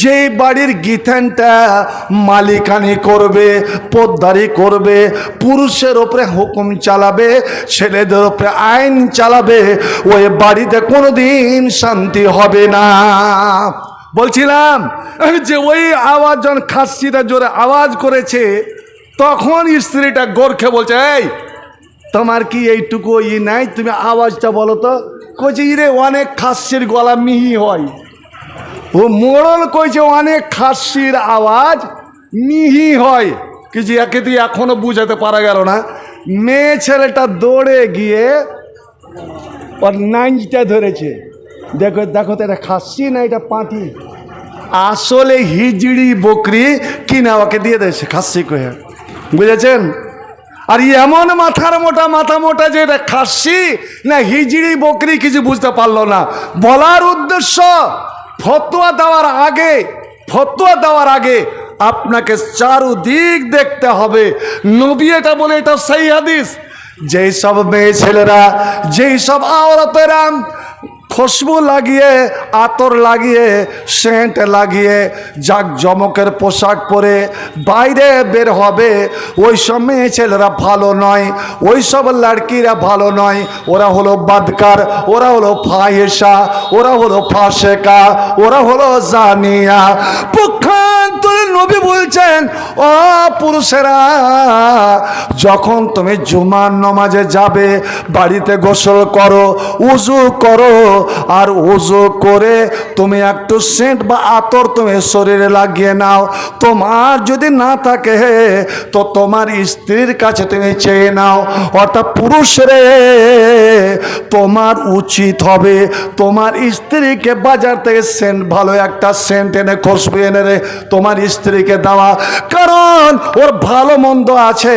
যে বাড়ির গীতানটা মালিকানি করবে, পোদ্দারি করবে, পুরুষের ওপরে হুকুম চালাবে, ছেলেদের ওপরে আইন চালাবে, ওই বাড়িতে কোনোদিন শান্তি হবে না। বলছিলাম যে ওই আওয়াজ যখন খাসিটা জোরে আওয়াজ করেছে, তখন স্ত্রীটা গোরখে বলছে, এই, তোমার কি এইটুকু ই নাই? তুমি আওয়াজটা বলো তো। কইছে, ইরে, অনেক খাসির গলা মিহি হয়। ও মোড়ল কইছে, অনেক খাসির আওয়াজ, মিহি হয়। কিছু একে তুই এখনও বুঝাতে পারা গেল না। মেয়ে ছেলেটা দৌড়ে গিয়ে ওর নাইনটা ধরেছে। দেখো দেখো তো এটা খাসি না এটা পাঁটি? আসলে হিজড়ি বকরি কিনা ওকে দিয়ে দেয় সে খাসি কয়ে। বুঝেছেন? আর এমন মাথার মোটা, মাথা মোটা যে এটা খাসি না হিজড়ি বকরি কিছু বুঝতে পারল না। বলার উদ্দেশ্য ফতোয়া দেওয়ার আগে, ফতোয়া দেওয়ার আগে আপনাকে চারুদিক দেখতে হবে। নবী এটা বলে, এটা সেই হাদিস। যেই সব মেয়ে ছেলেরা, যেই সব আওরতেরা খুশবু লাগিয়ে, আতর লাগিয়ে, সেন্ট লাগিয়ে জাক জমকের পোশাক পরে বাইরে বের হবে। ওই সব মেয়ে ছেলেরা ভালো নয়, ওই সব লড়কিরা ভালো নয়। ওরা হলো বাদকার, ওরা হলো ফাহেসা ওরা হলো ফাঁসেকা ওরা হলো জানিয়া। পক্ষান্তরে নবী ও পুরুষেরা, যখন তুমি জুমার নমাজে যাবে, বাড়িতে গোসল করো, উজু করো, আর উজু করে তুমি একটু সেন্ট বা আতর তুমি শরীরে লাগিয়ে নাও। তোমার যদি না থাকে, তো তোমার স্ত্রীর কাছে তুমি চেয়ে নাও। অর্থাৎ পুরুষরে, তোমার উচিত হবে তোমার স্ত্রীকে বাজার থেকে সেন্ট, ভালো একটা সেন্ট এনে খুশবু এনে রে তোমার স্ত্রীকে দেওয়া। ওর ভালো মন্দ আছে,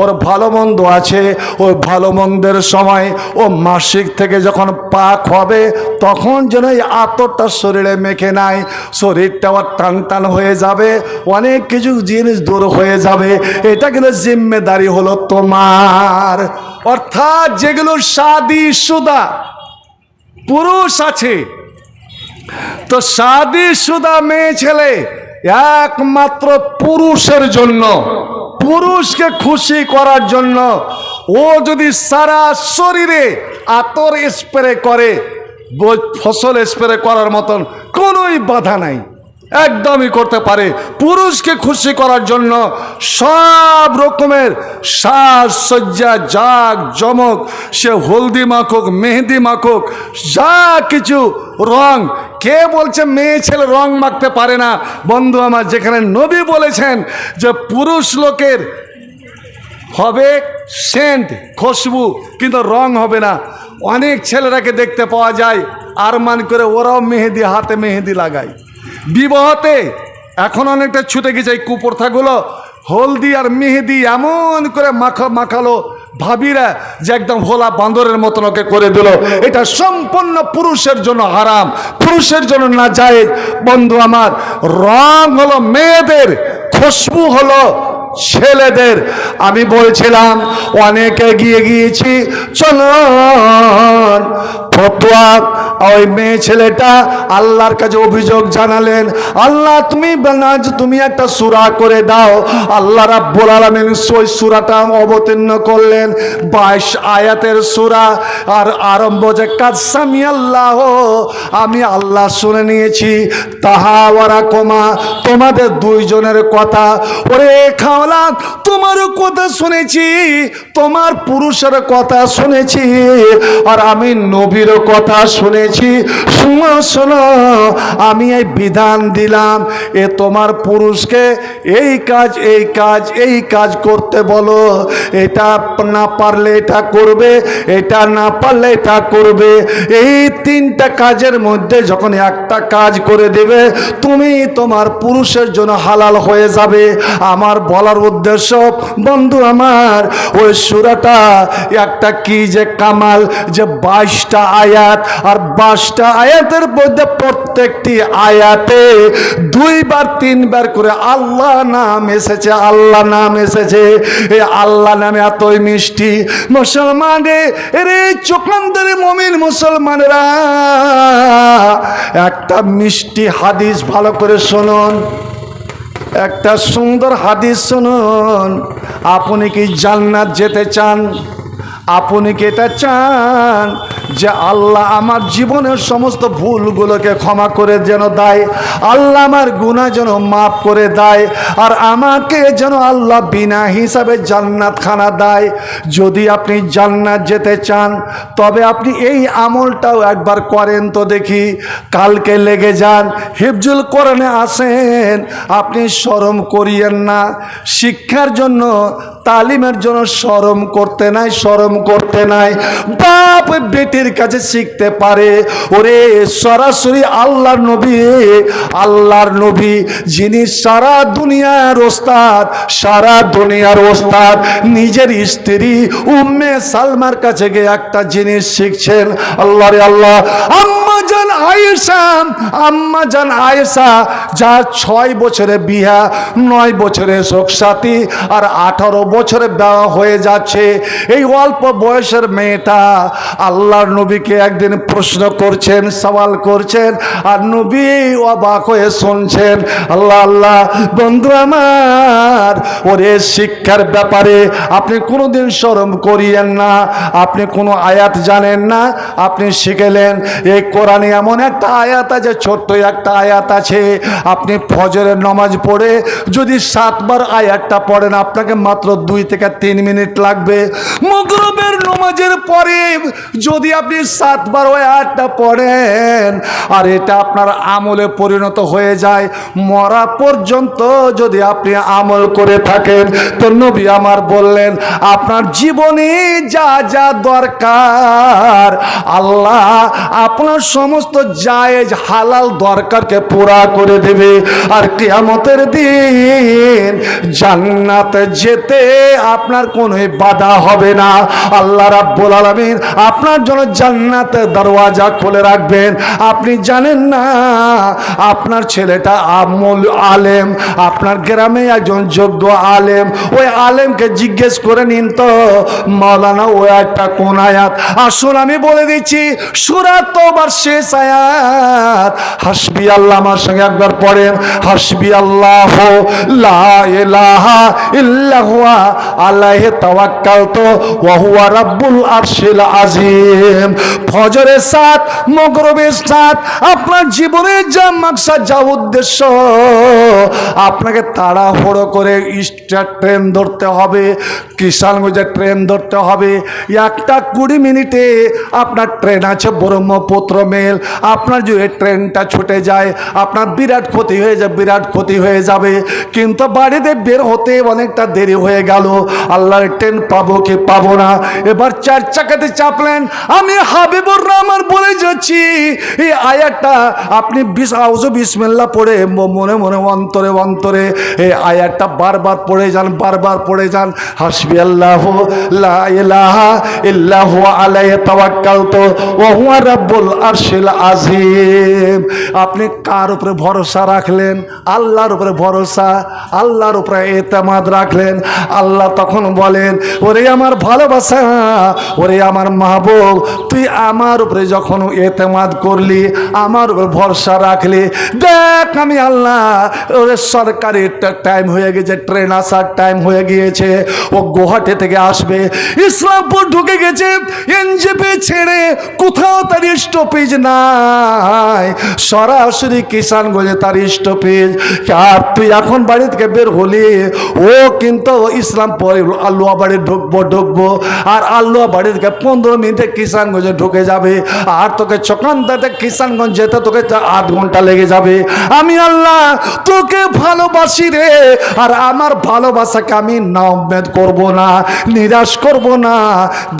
ওর ভালো মন্দ আছে। ওই ভালো মন্দের সময় ও মাসিক থেকে যখন পাক হবে, তখন যেন এই আতরটা শরীরে মেখে নাই শরীরটা আবার টান টান হয়ে যাবে, অনেক কিছু জিনিস দূর হয়ে যাবে। এটা কিন্তু জিম্মেদারি হলো তোমার। অর্থাৎ যেগুলো সাদি সুদা, পুরুষ আছে। তো সাদি সুদা মেয়ে ছেলে একমাত্র পুরুষের জন্য, পুরুষকে খুশি করার জন্য ও যদি সারা শরীরে আতর স্প্রে করে ফসল স্প্রে করার মতন কোনোই বাধা নাই। একদমই করতে পারে। পুরুষকে খুশি করার জন্য সব রকমের সাজসজ্জা জাগ, জমক, সে হলদি মাখুক, মেহেদি মাখুক, যা কিছু রং। কে বলছে মেয়ে ছেলে রং মাখতে পারে না? বন্ধু আমার, যেখানে নবী বলেছেন যে পুরুষ লোকের হবে সেন্ট খুশবু কিন্তু রং হবে না। অনেক ছেলেরাকে দেখতে পাওয়া যায়, আরমান করে ওরাও মেহেদি, হাতে মেহেদি লাগায়। বিবাহতে এখন অনেকটা ছুটে গেছে এই কুপ্রথাগুলো। হলদি আর মেহেদি এমন করে মাখা মাখালো ভাবিরা যে একদম হোলা বান্দরের মতন ওকে করে দিল। এটা সম্পূর্ণ পুরুষের জন্য হারাম, পুরুষের জন্য না যায় বন্ধু আমার, রং হলো মেয়েদের, খুশবু হলো ছেলেদের, আমি বলছিলাম, অনেকে গিয়ে গিয়েছি, চলুন, ফতোয়া, ওই মেয়ে ছেলেটা আল্লাহর কাছে অভিযোগ জানালেন, আল্লাহ তুমি বানাজ, তুমি একটা সুরা করে দাও। আল্লাহ রাব্বুল আলামিন সুরাটা অবতীর্ণ করলেন, বাইশ আয়াতের সুরা, আর আরম্ভ যে কাসামি আল্লাহ, আমি আল্লাহ শুনে নিয়েছি, তাহা ওরা কমা, তোমাদের দুইজনের কথা, ওরে খাওয়ালা তোমারও কথা শুনেছি, তোমার পুরুষের কথা শুনেছি, আর আমি নবীর কথা শুনেছি। শুনো, শোনো, আমি এই বিধান দিলাম, এ তোমার পুরুষকে এই কাজ এই কাজ এই কাজ করতে বলো। এটা না পারলে এটা করবে, এটা না পারলে এটা করবে। এই তিনটা কাজের মধ্যে যখন একটা কাজ করে দেবে, তুমি তোমার পুরুষের জন্য হালাল হয়ে যাবে। আমার বলার বলার উদ্দেশ্য, বন্ধু আমার, ওই সুরাটা একটা কি যে কামাল, যে বাইশটা আয়াত, আর বাইশটা আয়াতের মধ্যে প্রত্যেকটি আয়াতে দুইবার, তিনবার করে আল্লাহ নাম এসেছে, আল্লাহ নাম এসেছে। এই আল্লাহ নামে এতই মিষ্টি। মুসলমানে রে চোখান্তরে মমিন মুসলমানেরা, একটা মিষ্টি হাদিস ভালো করে শুনুন। একটা সুন্দর হাদিস শুনুন। আপনি কি জান্নাত যেতে চান? আপনি কি এটা চান যে আল্লাহ আমার জীবনের সমস্ত ভুলগুলোকে ক্ষমা করে যেন দেয়, আল্লাহ আমার গুণা যেন মাফ করে দেয়, আর আমাকে যেন আল্লাহ বিনা হিসাবে জান্নাত খানা দেয়। যদি আপনি জান্নাত যেতে চান, তবে আপনি এই আমলটাও একবার করেন তো দেখি। কালকে লেগে যান, হিফজুল কোরআনে আসেন, আপনি শরম করিয়েন না। শিক্ষার জন্য তালিমের জন্য শরম করতে নাই শরম করতে নাই। বাপ বেটির কাছে শিখতে পারে। ওরে, সরাসরি আল্লাহর নবী আল্লাহর নবী যিনি সারা দুনিয়ার ওস্তাদ, সারা দুনিয়ার ওস্তাদ, নিজের স্ত্রী উম্মে সালমার কাছে গিয়ে একটা জিনিস শিখছেন। আল্লাহ রে আল্লাহ, আম্মা জান আয়েশা, আম্মা জান আয়েশা যার ছয় বছরে বিয়া, নয় বছরে শোক সাথী আর আঠারো বছরে দেওয়া হয়ে যাচ্ছে। এই অল্প বয়সের মেয়েটা আল্লাহর নবীকে একদিন প্রশ্ন করছেন, সওয়াল করছেন, আর নবী অবাক হয়ে শুনছেন, আল্লাহ আল্লাহ, বন্ধু আমার, ওরে শিক্ষার ব্যাপারে আপনি কোনোদিন শরম করিয়েন না, আপনি কোনো আয়াত জানেন না, আপনি শিখেলেন, এই কোরআনে এমন একটা আয়াত আছে, ছোট্ট একটা আয়াত আছে, আপনি ফজরের নমাজ পড়ে যদি সাতবার আয়াতটা পড়েন, আপনাকে মাত্র দুই থেকে তিন মিনিট লাগবে। মগরবের নমাজের পরে যদি আপনি সাতবার ওই আয়াতটা পড়েন, আর এটা আপনার আমলে পরিণত হয়ে যায়, মরা পর্যন্ত যদি আপনি আমল করে থাকেন, তো নবী আমার বললেন, আপনার জীবনে যা যা দরকার, আল্লাহ আপনার সমস্ত জায়েজ, হালাল দরকারকে পুরা করে দেবে। আর কেয়ামতের দিন জান্নাত যেতে আপনার কোনো বাধা হবে না। আল্লাহ রাব্বুল আলামিন আপনার জন্য জান্নাতের দরওয়াজা খুলে রাখবেন। আপনি জানেন না, আপনার ছেলেটা আমল আলেম, আপনার গ্রামে একজন যোগ্য আলেম। ওই আলেমকে জিজ্ঞেস করে নিন তো, মাওলানা, ও একটা কোন আয়াত? আসুন আমি বলে দিচ্ছি সুরাত তোবার শেষ আয়াত। হাসবি আল্লাহ আমার সঙ্গে একবার পড়েন। হাসবি আল্লাহ লা ইলাহা হুয়া আলাইহি তাওয়াক্কালতু ওয়া হুয়া রাব্বুল আরশিল আযীম। ফজরের সাত, মগরবের সাত, আপনার জীবনের যা মাকসাদ যা উদ্দেশ্য, আপনাকে তাড়াহুড়ো করে স্টার ট্রেন ধরতে হবে, কিষানগঞ্জে ট্রেন ধরতে হবে। একটা কুড়ি মিনিটে আপনার ট্রেন আছে ব্রহ্মপুত্র মেল। আপনার যদি ট্রেনটা ছুটে যায়, আপনার বিরাট ক্ষতি হয়ে যাবে বিরাট ক্ষতি হয়ে যাবে। কিন্তু বাড়িতে বের হতে অনেকটা দেরি হয়ে গেল। আল্লাহর ট্রেন পাবো কি পাবো না। এবার চার চাকাতে চাপলেন। আমি হাবিবুর রহমান বলে যাচ্ছি। এই আয়াতটা আপনি বিশ আউজো বিসমিল্লা পড়ে মনে মনে অন্তরে অন্তরে এই আয়াতটা বারবার পড়ে যান, বারবার পড়ে যান। হাসবি আল্লাহ ইল্লাহু আলাইহি তাওয়াক্কালতু ওয়া আরশিল আযীম। আপনি কার উপরে ভরসা রাখলেন? আল্লাহর উপরে ভরসা, আল্লাহর উপরে এতেমাদ রাখলেন। আল্লাহ তখন বলেন, ওরে আমার ভালোবাসা, ওরে আমার মাহবুব, তুই আমার উপরে যখন এতেমাদ করলি, আমার উপরে ভরসা রাখলি, দেখ আমি আল্লাহ, ওরে সরকারি টাইম হয়ে গেছে ট্রেন আসার টাইম হয়ে গিয়েছে, ও গুয়াহাটি থেকে আসবে, ইসলামপুর ঢুকে গেছে, এনজেপি ছেড়ে কোথাও তার স্টপেজ নাই, সরাসরি কিষানগঞ্জে তার স্টপেজ আর তুই এখন বাড়ি থেকে বের হলি, ও কিন্তু ইসলাম পরে আল্লুয়া বাড়ি ঢুকবো ঢুকবো। আর আল্লুয়া বাড়ি থেকে পনেরো মিনিটে কিষানগঞ্জে ঢুকে যাবে। আর তোকে চকান্তাতে কিষানগঞ্জ যেতে তোকে আধ ঘণ্টা লেগে যাবে। আমি আল্লাহ তোকে ভালোবাসি রে। আর আমার ভালোবাসাকে আমি নামেদ করব না, নিরাশ করব না।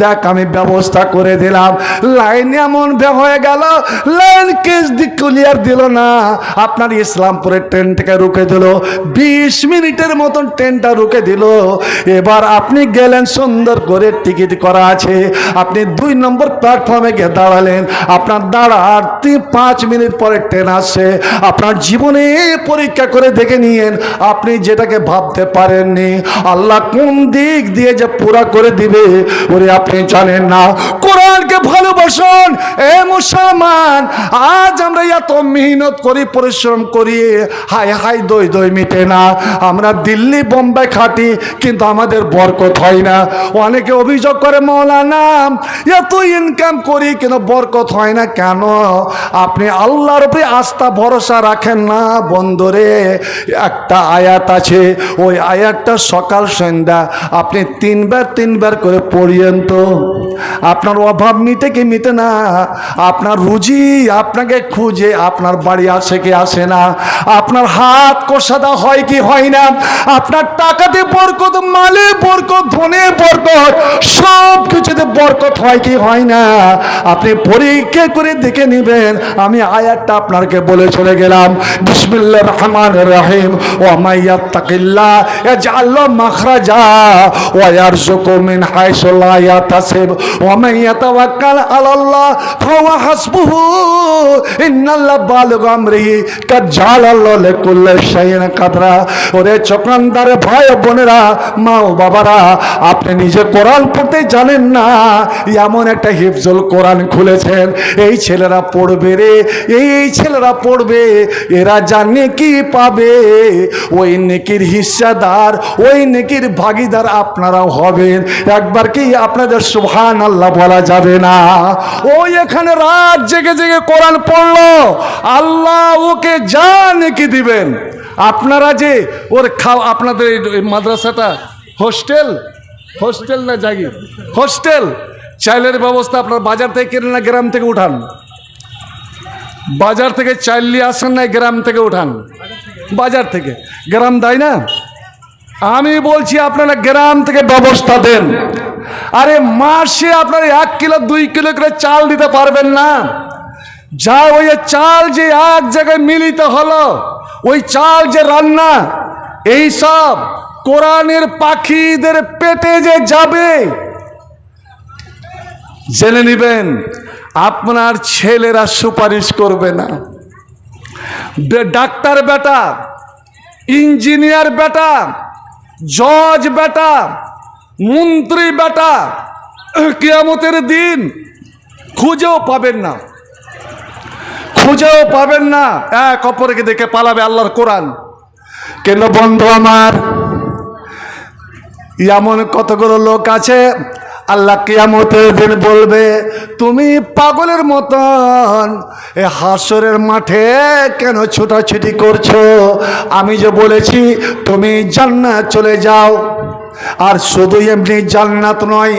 দেখ, আমি ব্যবস্থা করে দিলাম। লাইন এমন হয়ে গেল, লাইন কেস দিক ক্লিয়ার দিল না। আপনার ইসলামপুরের ট্রেনটাকে রুখে দিল। বিশ মিনিটের মতন ট্রেনটা রুখে দিল। এবার আপনি গেলেন সুন্দর করে টিকিট করা আছে। আপনি দুই নম্বর প্ল্যাটফর্মে গিয়ে দাঁড়ালেন। আপনার দাঁড়ার তিন পাঁচ মিনিট পরে ট্রেন আসছে। আপনার জীবনে পরীক্ষা করে দেখে নিয়েন, আপনি যেটাকে ভাবতে পারেননি। আল্লাহ কোন দিক দিয়ে যে পুরা করে দিবে, ওরে আপনি জানেন না। কোরআনকে ভালোবাসুন, এ মুসলমান, আজ আমরা এত মেহনত করি, পরিশ্রম করি হাই হাই দই দই মিটে না। আমরা দিল্লি, বোম্বাই খাটি কিন্তু আমাদের বরকত হয় না। অনেকে অভিযোগ করে, মৌলানা, এত ইনকাম করি কিন্তু বরকত হয় না কেন? আপনি আল্লাহর উপরে আস্থা, ভরসা রাখেন না বন্ধুরে। একটা আয়াত আছে, ওই আয়াতটা সকাল সন্ধ্যা। আপনি তিনবার তিনবার করে পড়িয়েন তো। আপনার অভাব মিটে কি মিটে না? আপনার রুজি আপনাকে খুঁজে আপনার বাড়ি আসে কি আসে না? আপনার হাত কষাদা হয় কি হয় না? আপনার টাকাতে বরকত মালে বরকত, ধনে বরকত, সব কিছুতে বরকত হয় কি হয় না? আপনি পরীক্ষা করে দেখে নেবেন, আমি আয়াতটা আপনাকে বলে চলে গেলাম। বিসমিল্লাহ রহমান রহিম। ও মাইয়াত্তাকিল্লাহ ইয়াজআল মাখরাজা। ওয়া ইয়ারযুকু মিন হাইসু লা ইয়াতাসিব। ওয়া মান ইয়াতাওয়াক্কাল আলাল্লাহ। ফাহুয়া হাসবুহু। ইন্নাল্লাহ বালিগু আমরিহি। কাদ জালাল্লাহু লিকুল্লি শাইইন কাদরা। ওরে চক্রান্তারে ভাই ও বোনেরা মা ও বাবারা, আপনি নিজে কোরআন পড়তে জানেন না, এমন একটা হিফজুল কোরআন খুলেছেন, এই ছেলেরা পড়বে রে, এই এই ছেলেরা পড়বে, এরা জানে কি পাবে, ওই নেকির হিস্সাদার, ওই নেকির ভাগিদার আপনারাও হবেন, একবার কি আপনাদের সুবহান আল্লাহ বলা যাবে না? ওই এখানে রাত জেগে জেগে কোরআন পড়ল, আল্লাহ ওকে যা নেকি দিবেন, আপনারা যে ওর খাও, আপনাদের মাদ্রাসাটা হোস্টেল? হোস্টেল না জাগির? হোস্টেল? চাইলের ব্যবস্থা আপনার বাজার থেকে কেনেন না গ্রাম থেকে উঠান? বাজার থেকে চাইল নিয়ে আসেন না গ্রাম থেকে উঠান? বাজার থেকে। গ্রাম দেয় না? আমি বলছি আপনারা গ্রাম থেকে ব্যবস্থা দেন। আরে মাসে আপনারা এক কিলো, দুই কিলো করে চাল দিতে পারবেন না। যা ওই চাল যে এক জায়গায় মিলিত হলো, ওই চাল যে রান্না, এই সব কোরআনের পাখিদের পেটে যে যাবে, জেনে নেবেন, আপনার ছেলেরা সুপারিশ করবে না। ডাক্তার বেটা, ইঞ্জিনিয়ার বেটা, জজ বেটা, মন্ত্রী বেটা, কিয়ামতের দিন খুঁজেও পাবেন না। খুঁজেও পাবেন না। এক অপরকে দেখে পালাবে আল্লাহর কোরআন। কেন বন্ধু আমার? এমন কতগুলো লোক আছে? আল্লাহ কিয়ামতের দিন বলবে, তুমি পাগলের মতন এ হাসরের মাঠে কেন ছোটাছুটি করছ? আমি যে বলেছি, তুমি জান্নাত চলে যাও। আর শুধু এমনি জান্নাত নয়,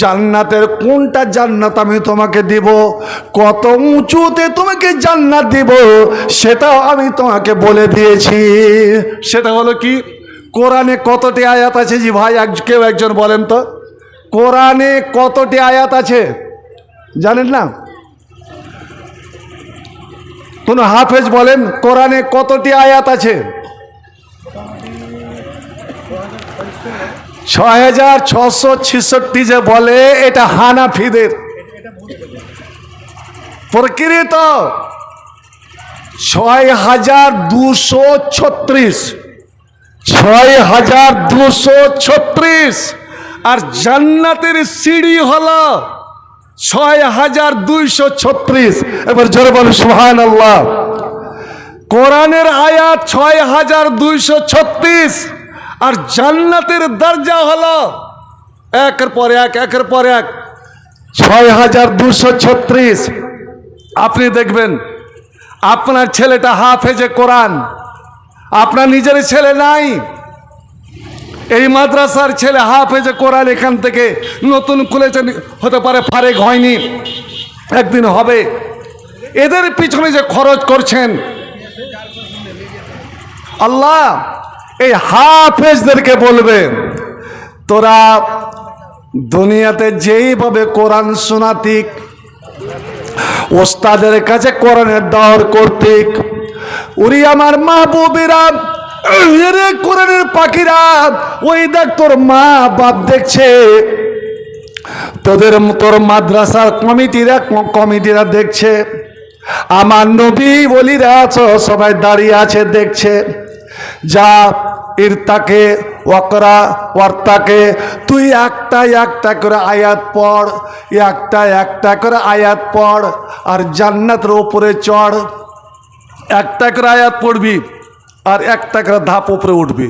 জান্নাতের কোনটা জান্নাত আমি তোমাকে দিব? কত উঁচুতে তোমাকে জান্নাত দিব? সেটাও আমি তোমাকে বলে দিয়েছি। সেটা হলো কি? কোরআনে কতটি আয়াত আছে জি ভাই? এক কেউ একজন বলেন তো। কোরআনে কতটি আয়াত আছে? জানেন না? কোন হাফেজ বলেন, কোরআনে কতটি আয়াত আছে? ছয় হাজার ছশো ছেষট্টি যে বলে, এটা হানাফিদের। প্রকৃত। ছয় হাজার দুশো ছত্রিশ। ছয় হাজার দুশো ছত্রিশ। আর জান্নাতের সিঁড়ি হলো ছয় হাজার দুইশো ছত্রিশ। এবার জোরে বলো সুহান আল্লাহ কোরআনের আয়াত ছয় হাজার দুইশো ছত্রিশ। আর জান্নাতের দরজা হলো একের পর এক, একের পর এক। ছয় হাজার দুশো ছত্রিশ। আপনি দেখবেন, আপনার ছেলেটা হাফেজে কোরআন। আপনার নিজের ছেলে নাই। এই মাদ্রাসার ছেলে হাফেজে কোরআন এখান থেকে নতুন খুলেছেন হতে পারে ফারেক হয়নি। একদিন হবে। এদের পিছনে যে খরচ করছেন, আল্লাহ, এই হাফেজদেরকে বলবেন তোরা দুনিয়াতে যেইভাবে কোরআন শোনাতিক, ওস্তাদের কাছে কোরআনের দর করতিক উরি আমার মাহবুবেরা এরে কোরআনের পাখিরা, ওই দেখ তোর মা বাপ দেখছে। তোদের তোর মাদ্রাসার কমিটিরা কমিটিরা দেখছে। আমার নবী বলিরা আছো, সবাই দাঁড়িয়ে আছে, দেখছে। যা ইরতাকে, ওয়াকরা, ওয়ার্তাকে, তুই একটা একটা করে আয়াত পড়, একটা একটা করে আয়াত পড়, আর জান্নাতের ওপরে চড়। একটা করে আয়াত পড়বি আর একটা করে ধাপ উপরে উঠবি।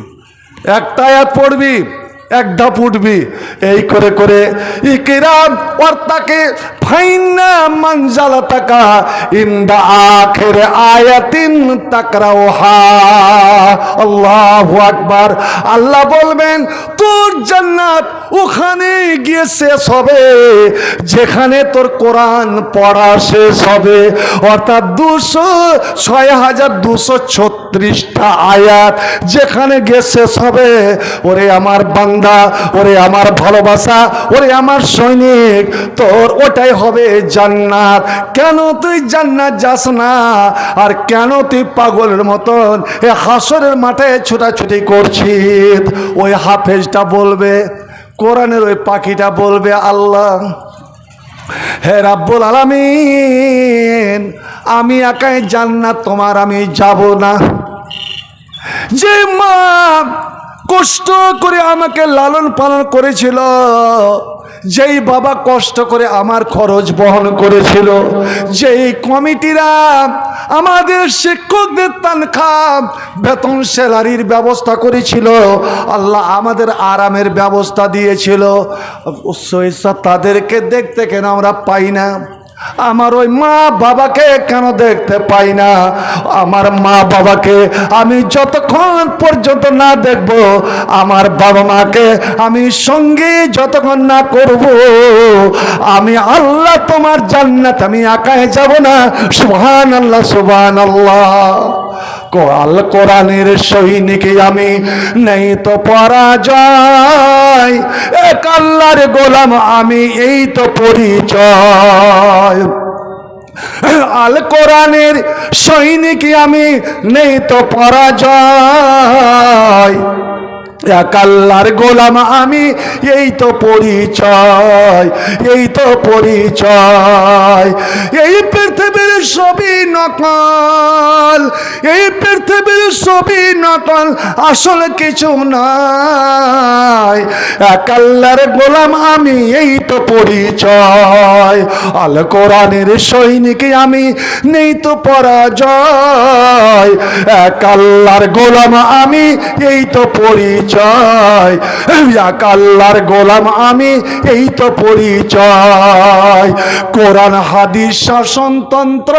একটা আয়াত পড়বি এক ধাপ উঠবি। এই করে করে ইকিরাম অর্তাকে ফাইনা মঞ্জালা তাকা ইন্দা আখের আয়াতিন তাকরাও হা আল্লাহ আকবার। আল্লাহ বলবেন, তোর জান্নাত ওখানে গিয়ে শেষ হবে, যেখানে তোর কোরআন পড়া শেষ হবে। অর্থাৎ দুশো, ছয় হাজার দুশো ছত্রিশটা আয়াত যেখানে গিয়ে শেষ হবে ওরে আমার বান্দা, ওরে আমার ভালোবাসা, ওরে আমার সৈনিক, তোর ওটাই হবে জান্নাত। কেন তুই জান্নাত যাস না? আর কেন তুই পাগলের মতন এ হাসরের মাঠে ছোটাছুটি করছিস? ওই হাফেজটা বলবে, কোরআনের ওই পাখিটা বলবে, আল্লাহ হে রাব্বুল আলামিন আমি একাই জান্নাত, তোমার আমি যাব না। যে মা কষ্ট করে আমাকে লালন পালন করেছিল, যেই বাবা কষ্ট করে আমার খরচ বহন করেছিল, যেই কমিটিরা আমাদের শিক্ষকদের তানখা, বেতন স্যালারির ব্যবস্থা করেছিল, আল্লাহ আমাদের আরামের ব্যবস্থা দিয়েছিল। তাদেরকে দেখতে কেন আমরা পাই না। আমার ওই মা বাবাকে কেন দেখতে পাই না? আমার মা বাবাকে আমি যতক্ষণ পর্যন্ত না দেখব, আমার বাবা মাকে আমি সঙ্গে যতক্ষণ না করব, আমি আল্লাহ তোমার জান্নাত, আমি একাই যাব না। সুহান আল্লাহ সুহান আল্লাহ আল কোরআনের সৈনিক আমি। নেই তো পরাজয়, এক আল্লাহর গোলাম আমি, এই তো পরিচয়। আল কোরআনের সৈনিক আমি, নেই তো পরাজয়। এক আল্লাহর গোলাম আমি, এই তো পরিচয়, এই তো পরিচয়। এই পৃথিবীর সবই নকল, এই পৃথিবীর সবই নকল, আসল কিছু নাই। এক আল্লাহর গোলাম আমি, এই তো পরিচয়। আল কোরআনের সৈনিক আমি, নেই তো পরাজয়। এক আল্লাহর গোলাম আমি, এই তো পরিচয়। এক আল্লাহর গোলাম, আমি এই তো পরিচয়। কোরআন, হাদিস, শাসনতন্ত্র,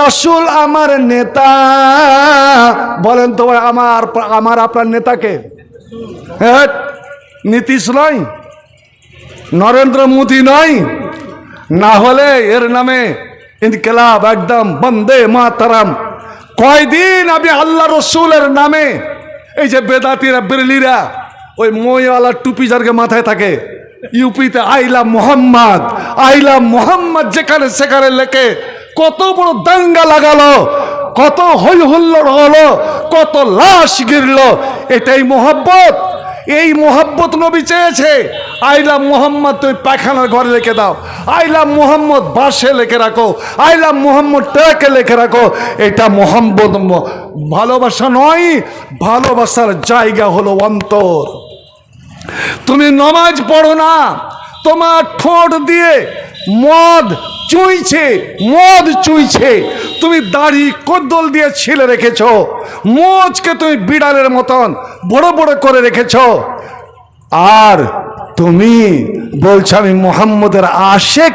রাসুল আমার নেতা। বলেন তো আমার আমার আপনার নেতাকে হ্যাঁ নীতিশ নয়, নরেন্দ্র মোদী নয়। না হলে এর নামে ইনকেলাব একদম বন্দে মাতারাম। কয়দিন আমি আল্লাহ রসুলের নামে এই যে বেদাতিরা বেরলিরা ওই ময়ালা টুপি যারকে মাথায় থাকে, ইউপিতে আইলা মোহাম্মদ আইলা মোহাম্মদ যেখানে সেখানে লেখে, কত বড় দাঙ্গা লাগালো, কত হৈ হুল্লোড় হলো, কত লাশ গিরল, এটাই মোহাব্বত। এই মোহাব্বত নবী চেয়েছে। আইলা মোহাম্মদ তুমি পায়খানার ঘরে রেখে দাও। আইলা মোহাম্মদ বাসে লিখে রাখো। আইলা মোহাম্মদ, ট্রাকে লেখে রাখো। এটা মোহাম্মদ ভালোবাসা নয়, ভালোবাসার জায়গা হলো অন্তর। তুমি নমাজ পড়ো না, তোমার ঠোঁট দিয়ে মদ চুইছে, মদ চুইছে। তুমি দাড়ি কদ্দল দিয়ে ছিলে রেখেছ। মোচকে তুমি বিড়ালের মতন বড় বড় করে রেখেছ। আর তুমি বলছো, আমি মোহাম্মদের আশেক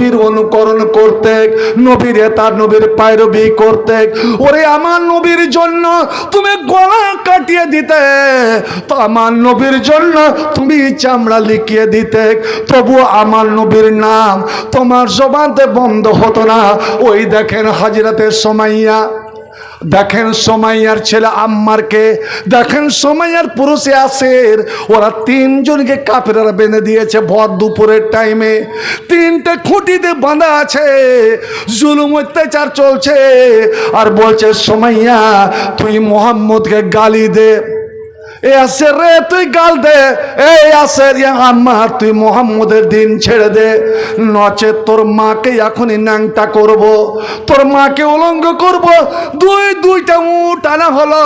নবীর অনুকরণ করতে নবীর তার নবীর পায়রবি করতে ওরে আমার নবীর জন্য তুমি গলা কাটিয়ে দিতে, তো আমার নবীর জন্য তুমি চামড়া লিখিয়ে দিতে তবু আমার নবীর নাম তোমার জবানতে বন্ধ হতো না। ওই দেখেন হাজিরাতের সময়য়া দেখেন সোমাইয়ার ছেলে আম্মারকে, দেখেন সোমাইয়ার পুরুষে আসের, ওরা তিনজনকে কাপেরা বেঁধে দিয়েছে ভর দুপুরের টাইমে তিনটে খুঁটিতে বাঁধা আছে, জুলুম অত্যাচার চলছে। আর বলছে, সোমাইয়া, তুই মোহাম্মদকে গালি দে। এ আসে রে, তুই গাল দে। এই আসে রে আম্মার তুই মোহাম্মদের দিন ছেড়ে দে। নচে তোর মাকে এখনই ন্যাংটা করব। তোর মাকে উলঙ্গ করব। দুই, দুইটা উট আনা হলো।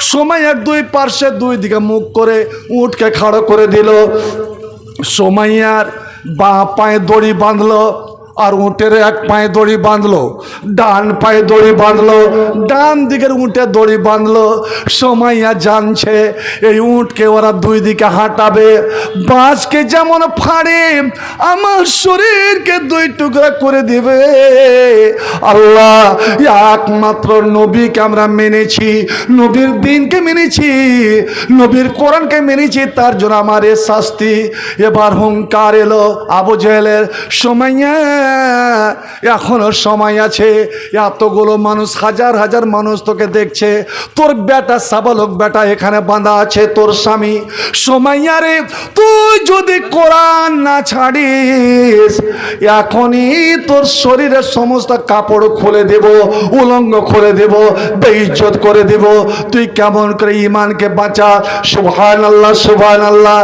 সময় এক, দুই পার্শ্বে দুই দিকে মুখ করে উটকে খাড়ো করে দিল। সোমাইয়ার বা পায়ে দড়ি বাঁধলো। আর উঁটের এক পায়ে দড়ি বাঁধলো, ডান পায়ে দড়ি বাঁধলো, ডান দিকের উঁটে দড়ি বাঁধলো। সময়য়া জানছে, এই উঁটকে ওরা দুই দিকে হাঁটাবে। বাঁশকে যেমন ফাড়ে, আমার শরীরকে দুই টুকরা করে দিবে। আল্লাহ, একমাত্র নবীকে আমরা মেনেছি, নবীর দিনকে মেনেছি, নবীর কোরআনকে মেনেছি, তার জন্য আমার এ শাস্তি। এবার হুঙ্কার এলো আবু জেহেলের সময়া এখনও সময় আছে। এতগুলো মানুষ, হাজার হাজার মানুষ তোকে দেখছে। তোর বেটা সাবালক বেটা এখানে বাঁধা আছে তোর স্বামী। সময়া রে তুই যদি কোরআন না ছাড়িস, এখনই তোর শরীরের সমস্ত কাপড় খুলে দেব, উলঙ্গ খুলে দেব, বেইজ্জত করে দেব। তুই কেমন করে ইমানকে বাঁচা? সুবহান আল্লাহ সুবহান আল্লাহ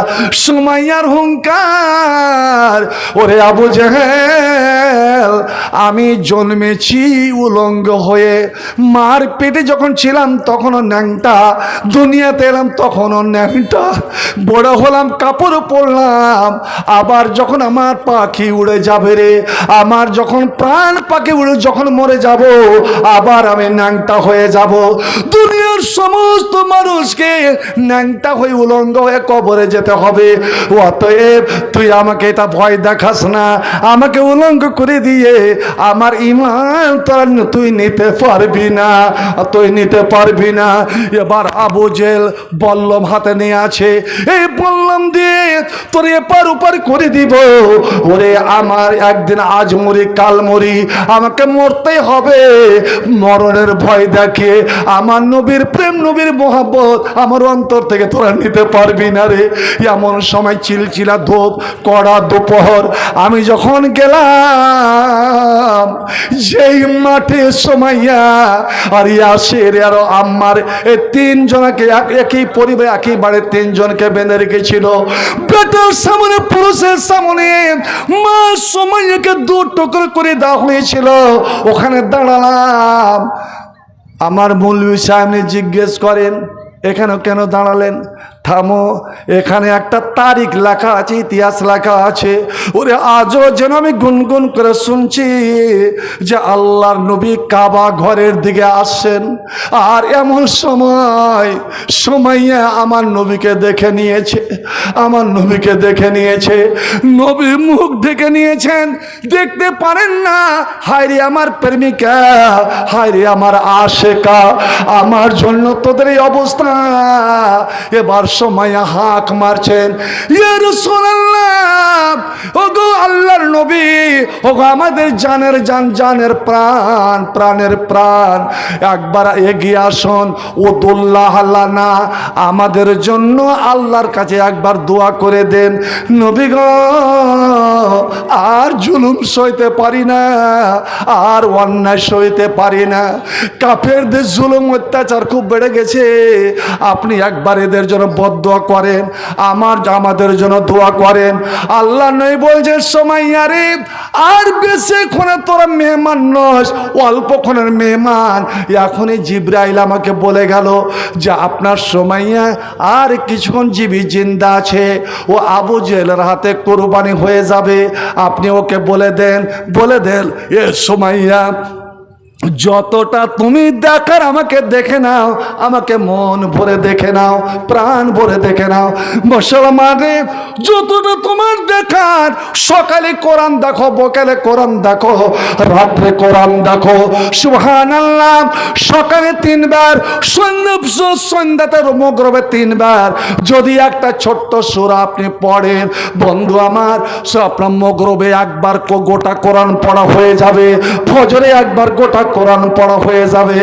সুমাইয়ার হুঙ্কার। ওরে আবু জেহেল আমি জন্মেছি উলঙ্গ হয়ে। মার পেটে যখন ছিলাম, তখনও ন্যাংটা। দুনিয়াতে এলাম, তখনও ন্যাংটা। বড় হলাম কাপড় পরলাম। আবার যখন আমার পাখি উড়ে যাবে রে, আমার যখন প্রাণ পাখি উড়ে যখন মরে যাব, আবার আমি ন্যাংটা হয়ে যাব। দুনিয়ার সমস্ত মানুষকে ন্যাংটা হয়ে উলঙ্গ হয়ে কবরে যেতে হবে। অতএব তুই আমাকে এটা ভয় দেখাস না। আমাকে উলঙ্গ করে দিয়ে, আমার ইমান তুই নিতে পারবি না, তুই নিতে পারবি না। এবার আবু জেল বল্লম হাতে নিয়ে আছে এই বল্লম দিয়ে তোর এপার ওপার করে দিব। ওরে আমার একদিন আজ মরি, কাল মরি, আমাকে মরতেই হবে। মরণের ভয় দেখে আমার নবীর প্রেম, নবীর মোহাব্বত আমার অন্তর থেকে তোরা নিতে পারবি না রে। এমন সময় চিলচিলা ধোপ, কড়া দুপহর, আমি যখন গেলাম যেই মাঠে সময়য়া আর ইয়াসের আর আম্মার এই তিনজনকে এক- একই পরিবার একই বাড়ির তিনজনকে বেঁধে রেখেছিল। বেটার সামনে, পুরুষের সামনে মা সময়কে দু টুকরো করে দেওয়া হয়েছিল। ওখানে দাঁড়ালাম। আমার মৌলভী সাহেব জিজ্ঞেস করেন, এখানে কেন দাঁড়ালেন? থামো, এখানে একটা তারিখ লেখা আছে, ইতিহাস লেখা আছে। ওরে, আজও যেন আমি গুনগুন করে শুনছি যে আল্লাহর নবী কাবা ঘরের দিকে আসছেন। আর এমন সময়, সময়ে আমার নবীকে দেখে নিয়েছে, আমার নবীকে দেখে নিয়েছে। নবী মুখ দেখে নিয়েছেন, দেখতে পারেন না, হায়রে আমার প্রেমিকা, হায়রে আমার আশেকা, আমার জন্য তোদের এই অবস্থা। এবার সময় হাঁক মারছেন ইয়া রাসূলুল্লাহ ওগো আল্লাহর নবী, ওগো আমাদের জানের জান, জানের প্রাণ, প্রাণের প্রাণ, একবার এগিয়ে আসুন ও দোল্লাহ না আমাদের জন্য আল্লাহর কাছে একবার দোয়া করে দেন, নবী গো, আর জুলুম সইতে পারি না, আর অন্যায় সইতে পারি না, কাফেরদের জুলুম অত্যাচার খুব বেড়ে গেছে, আপনি একবার এদের জন্য বদোয়া করেন, আমার আমাদের জন্য দোয়া করেন। আল্লাহ নই বলছে সময় আরে, আর বেশিক্ষণে তোরা মেহমান নস অল্পক্ষণের মেহমান। এখনই জিব্রাইল আমাকে বলে গেল যে, আপনার সময়য়া আর কিছুক্ষণ জীবী জিন্দা আছে, ও আবু জেলের হাতে কোরবানি হয়ে যাবে। আপনি ওকে বলে দেন বলে দেন, এ সময়য়া যতটা তুমি দেখার আমাকে দেখে নাও, আমাকে মন ভরে দেখে নাও, প্রাণ ভরে দেখে নাও। মুসলমানে যতটা তোমার দেখার, সকালে কোরআন দেখো, বকালে কোরআন দেখো, রাত্রে কোরআন দেখো। সুহান আল্লাহ সকালে তিনবার, সন্ধ্যা সন্ধ্যাতে মগরবে তিনবার। যদি একটা ছোট্ট সুরা আপনি পড়েন, বন্ধু আমার আপনার মগরবে একবার গোটা কোরআন পড়া হয়ে যাবে, ফজরে একবার গোটা কোরআন পড়া হয়ে যাবে।